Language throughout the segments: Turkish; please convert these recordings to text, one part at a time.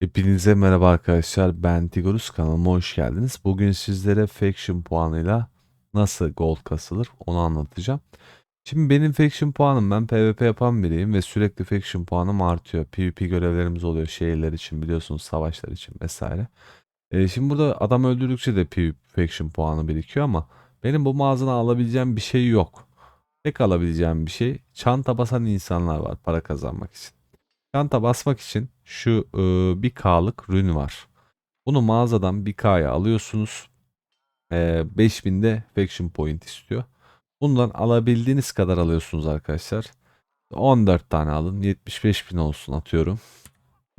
Hepinize merhaba arkadaşlar. Ben Tigorus kanalıma hoş geldiniz. Bugün sizlere Faction puanıyla nasıl gold kasılır onu anlatacağım. Şimdi benim Faction puanım ben PvP yapan biriyim ve sürekli Faction puanım artıyor. PvP görevlerimiz oluyor şehirler için biliyorsunuz savaşlar için vesaire. Ee, şimdi burada adam öldürdükçe de PvP Faction puanı birikiyor ama benim bu mağazadan alabileceğim bir şey yok. Tek alabileceğim bir şey çanta basan insanlar var para kazanmak için. Çanta basmak için şu e, bir K'lık rün var. Bunu mağazadan bir K'ya alıyorsunuz. E, 5000'de faction point istiyor. Bundan alabildiğiniz kadar alıyorsunuz arkadaşlar. 14 tane alın. 75 bin olsun atıyorum.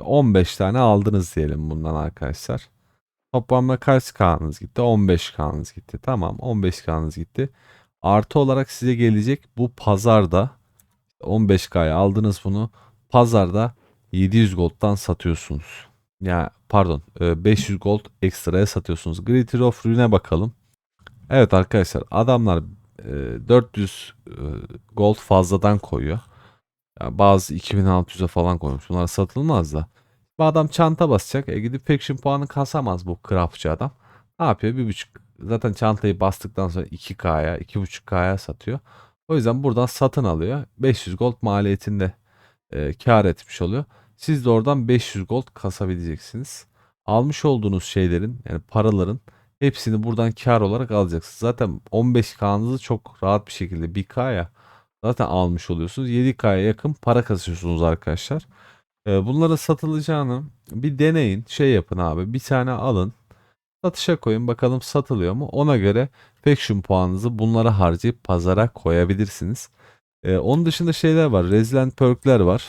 15 tane aldınız diyelim bundan arkadaşlar. Toplamda kaç K'nız gitti? 15 K'nız gitti. Tamam 15 K'nız gitti. Artı olarak size gelecek bu pazarda 15 K'ya aldınız bunu. Pazarda 700 gold'dan satıyorsunuz. Ya pardon e, 500 gold ekstraya satıyorsunuz. Glitter of Rune'e bakalım. Evet arkadaşlar adamlar e, 400 e, gold fazladan koyuyor. Ya bazı 2600'e falan koymuş. Bunlar satılmaz da. Bu adam çanta basacak. E gidip faction puanı kasamaz bu craftçı adam. Ne yapıyor? Bir buçuk. Zaten çantayı bastıktan sonra 2K'ya, 2.5K'ya satıyor. O yüzden buradan satın alıyor. 500 gold maliyetinde e, kar etmiş oluyor. Siz de oradan 500 gold kasabileceksiniz. Almış olduğunuz şeylerin yani paraların hepsini buradan kar olarak alacaksınız. Zaten 15K'nızı çok rahat bir şekilde 1K'ya zaten almış oluyorsunuz. 7K'ya yakın para kasıyorsunuz arkadaşlar. E, bunların satılacağını bir deneyin. Şey yapın abi bir tane alın. Satışa koyun bakalım satılıyor mu? Ona göre faction puanınızı bunlara harcayıp pazara koyabilirsiniz. Ee, onun dışında şeyler var. Resident perk'ler var.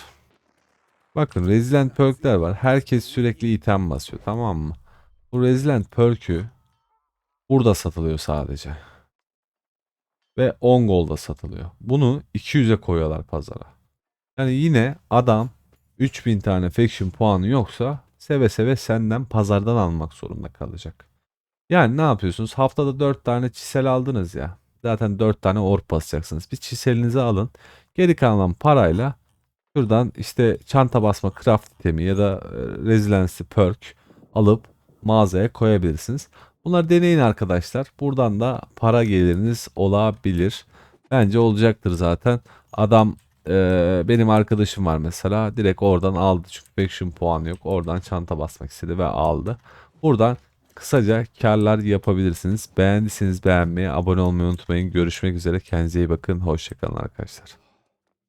Bakın Resident perk'ler var. Herkes sürekli item basıyor tamam mı? Bu Resident perk'ü burada satılıyor sadece. Ve 10 gold'a satılıyor. Bunu 200'e koyuyorlar pazara. Yani yine adam 3000 tane faction puanı yoksa seve seve senden pazardan almak zorunda kalacak. Yani ne yapıyorsunuz? Haftada 4 tane çisel aldınız ya. Zaten 4 tane orp basacaksınız. Bir çiselinizi alın. Geri kalan parayla şuradan işte çanta basma craft itemi ya da e, residency perk alıp mağazaya koyabilirsiniz. Bunları deneyin arkadaşlar. Buradan da para geliriniz olabilir. Bence olacaktır zaten. Adam e, benim arkadaşım var mesela. Direkt oradan aldı. Çünkü faction puanı yok. Oradan çanta basmak istedi ve aldı. Buradan kısaca karlar yapabilirsiniz. Beğendiyseniz beğenmeyi, abone olmayı unutmayın. Görüşmek üzere. Kendinize iyi bakın. Hoşçakalın arkadaşlar.